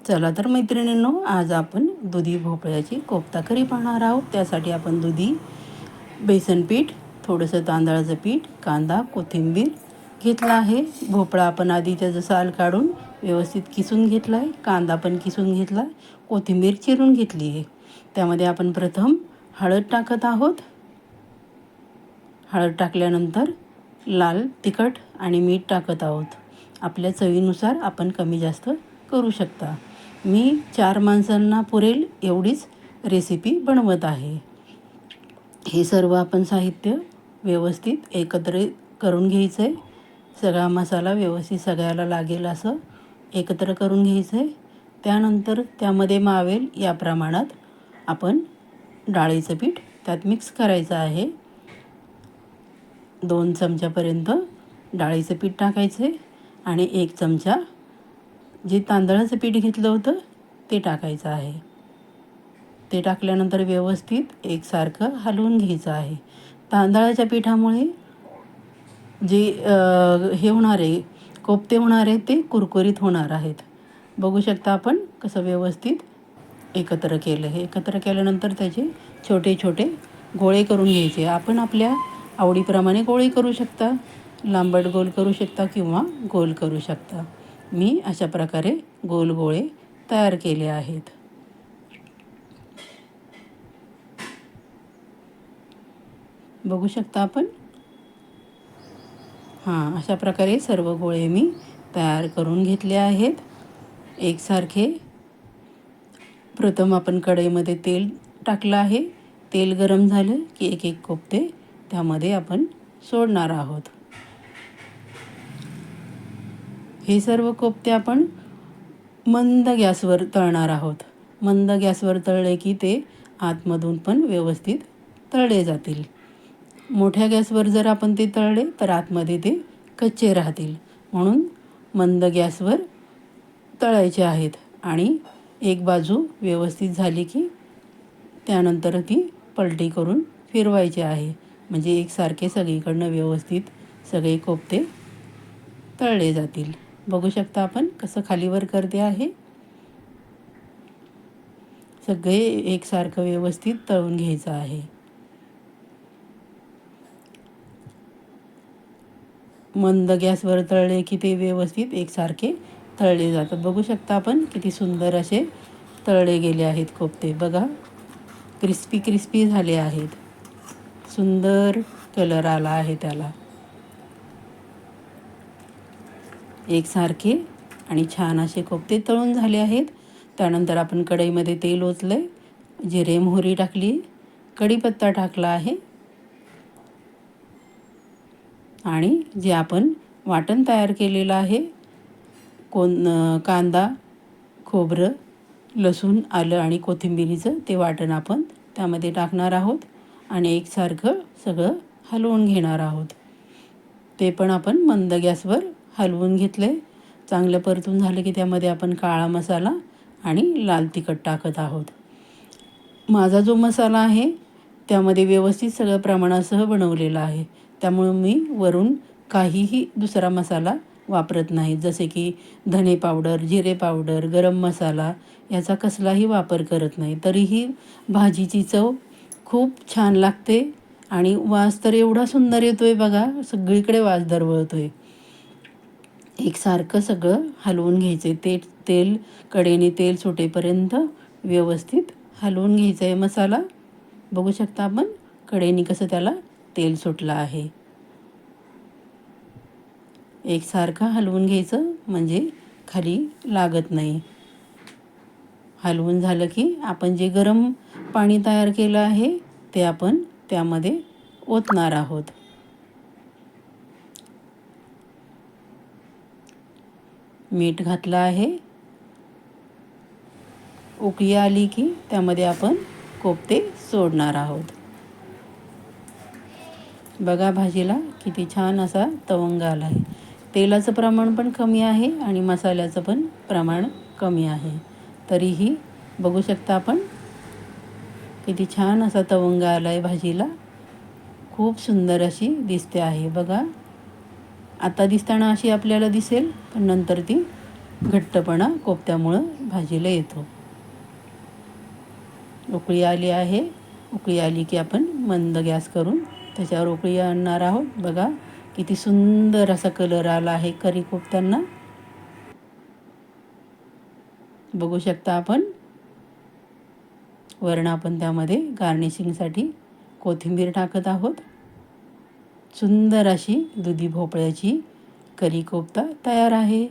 चला तर मैत्रिणींनो आज आपण दुधी भोपळ्याची कोफ्ता करी पाहणार आहोत. त्यासाठी आपण दुधी बेसन पीठ थोडंसं तांदळाचं पीठ कांदा कोथिंबीर घेतला आहे. भोपळा आपण आधी त्याचं साल काढून व्यवस्थित किसून घेतला आहे कांदा पण किसून घेतला आहे कोथिंबीर चिरून घेतली आहे. त्यामध्ये आपण प्रथम हळद टाकत आहोत. हळद टाकल्यानंतर लाल तिखट आणि मीठ टाकत आहोत. आपल्या चवीनुसार आपण कमी जास्त करू शकता. मी चार माणसांना पुरेल एवढीच रेसिपी बनवत आहे. हे सर्व आपण साहित्य व्यवस्थित एकत्र करून घ्यायचं आहे सगळा मसाला व्यवस्थित सगळ्याला लागेल असं एकत्र करून घ्यायचं आहे त्यानंतर त्यामध्ये मावेल या प्रमाणात आपण डाळीचं पीठ त्यात मिक्स करायचं आहे. दोन चमच्यापर्यंत डाळीचं पीठ टाकायचं आहे आणि एक चमचा जे तांदळाचं पीठ घेतलं होतं ते टाकायचं आहे. ते टाकल्यानंतर व्यवस्थित एकसारखं हलवून घ्यायचं आहे. तांदळाच्या पिठामुळे जे हे होणार आहे होणारे होणार आहे ते कुरकुरीत होणार आहेत. बघू शकता आपण कसं व्यवस्थित एकत्र केलं हे. एकत्र केल्यानंतर त्याचे छोटे छोटे गोळे करून घ्यायचे. आपण आपल्या आवडीप्रमाणे गोळे करू शकता लांबट गोल करू शकता किंवा गोल करू शकता. मी अशा प्रकारे गोल गोळे तयार केले आहेत. बघू शकता आपण? हां अशा प्रकारे सर्व गोळे मी तयार करून घेतले आहेत. एकसारखे. प्रथम आपण कढईमध्ये तेल टाकलं आहे. तेल गरम झालं की एक एक कोपते त्यामध्ये आपण सोडणार आहोत. हे सर्व कोफ्ते आपण मंद गॅसवर तळणार आहोत. मंद गॅसवर तळले की ते आतमधून पण व्यवस्थित तळले जातील. मोठ्या गॅसवर जर आपण ते तळले तर आतमध्ये ते कच्चे राहतील. म्हणून मंद गॅसवर तळायचे आहेत आणि एक बाजू व्यवस्थित झाली की त्यानंतर ती पलटी करून फिरवायची आहे. म्हणजे एकसारखे सगळीकडनं व्यवस्थित सगळे कोपते तळले जातील. बघू शकता आपण कसं खालीवर करते आहे. सगळे एकसारखं व्यवस्थित तळून घ्यायचं आहे. मंद गॅसवर तळले की ते व्यवस्थित एकसारखे तळले जातात. बघू शकता आपण किती सुंदर असे तळले गेले आहेत कोफ्ते बघा क्रिस्पी क्रिस्पी झाले आहेत. सुंदर कलर आला आहे त्याला. एकसारखे आणि छान असे कोफ्ते तळून झाले आहेत. त्यानंतर आपण कढईमध्ये तेल ओतलं आहे जिरे मोहरी टाकली. कढीपत्ता टाकला आहे. आणि जे आपण वाटण तयार केलेलं आहे कोण कांदा खोबरं लसूण आलं आणि कोथिंबिरीचं ते वाटण आपण त्यामध्ये टाकणार आहोत आणि एकसारखं सगळं हलवून घेणार आहोत. ते पण आपण मंद गॅसवर हलवून घेतलं आहे चांगलं परतून झालं की त्यामध्ये आपण काळा मसाला आणि लाल तिखट टाकत आहोत. माझा जो मसाला आहे त्यामध्ये व्यवस्थित सगळं प्रमाणासह बनवलेला आहे. त्यामुळं मी वरून काहीही दुसरा मसाला वापरत नाही. जसे की धणे पावडर जिरे पावडर गरम मसाला याचा कसलाही वापर करत नाही. तरीही भाजीची चव खूप छान लागते आणि वास तर एवढा सुंदर येतो आहे बघा सगळीकडे वास दरवळतो आहे एकसारखं सगळं हलवून घ्यायचं ते तेल कडेने तेल सुटेपर्यंत व्यवस्थित हलवून घ्यायचं आहे मसाला. बघू शकता आपण कडेने कसं त्याला तेल सुटलं आहे. एकसारखं हलवून घ्यायचं म्हणजे खाली लागत नाही. हलवून झालं की आपण जे गरम पाणी तयार केलं आहे ते आपण त्यामध्ये ओतणार आहोत. मीठ घातलं आहे. उकळी आली की त्यामध्ये आपण कोफ्ते सोडणार आहोत. बघा भाजीला किती छान असा तवंग आला आहे तेलाचं प्रमाण पण कमी आहे आणि मसाल्याचं पण प्रमाण कमी आहे. तरीही बघू शकता आपण किती छान असा तवंग आला आहे भाजीला. खूप सुंदर अशी दिसते आहे. बघा आता दिसताना अशी आपल्याला दिसेल पण नंतर ती घट्टपणा कोपत्यामुळं भाजीला येतो. उकळी आली आहे. उकळी आली की आपण मंद गॅस करून त्याच्यावर उकळी आणणार आहोत. बघा किती सुंदर असा कलर आला आहे करी कोफ्त्यांना. बघू शकता आपण. वरण आपण त्यामध्ये गार्निशिंगसाठी कोथिंबीर टाकत आहोत. सुंदर अशी दुधी भोपळ्याची करी कोफ्ता तयार आहे.